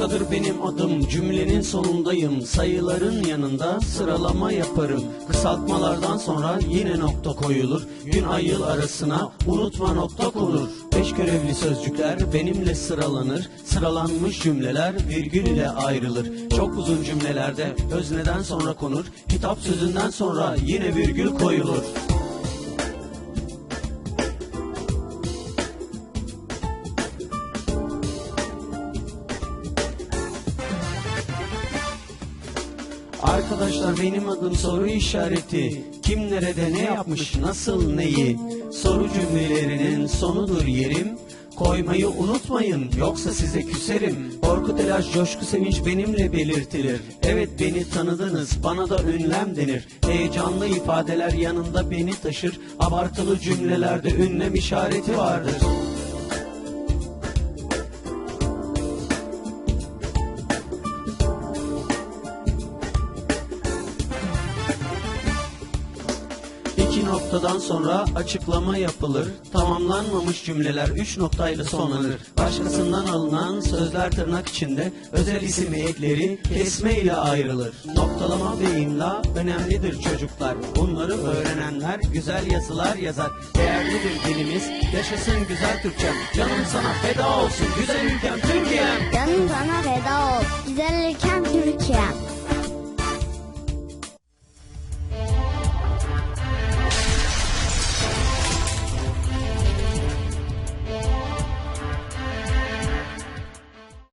Noktadır benim adım cümlenin sonundayım. Sayıların yanında sıralama yaparım. Kısaltmalardan sonra yine nokta koyulur. Gün ay yıl arasına unutma nokta konur. Beş görevli sözcükler benimle sıralanır. Sıralanmış cümleler virgül ile ayrılır. Çok uzun cümlelerde özneden sonra konur. Hitap sözünden sonra yine virgül koyulur Arkadaşlar benim adım soru işareti. Kim nerede ne yapmış nasıl neyi? Soru cümlelerinin sonudur yerim. Koymayı unutmayın yoksa size küserim. Korku telaş coşku sevinç benimle belirtilir. Evet beni tanıdınız bana da ünlem denir. Heyecanlı ifadeler yanında beni taşır. Abartılı cümlelerde ünlem işareti vardır İki noktadan sonra açıklama yapılır. Tamamlanmamış cümleler üç noktayla sonlanır. Başkasından alınan sözler tırnak içinde özel isim ekleri kesme ile ayrılır. Noktalama ve imla önemlidir çocuklar. Bunları öğrenenler güzel yazılar yazar. Değerlidir dilimiz, yaşasın güzel Türkçem. Canım sana feda olsun güzel ülkem Türkiye'm. Canım sana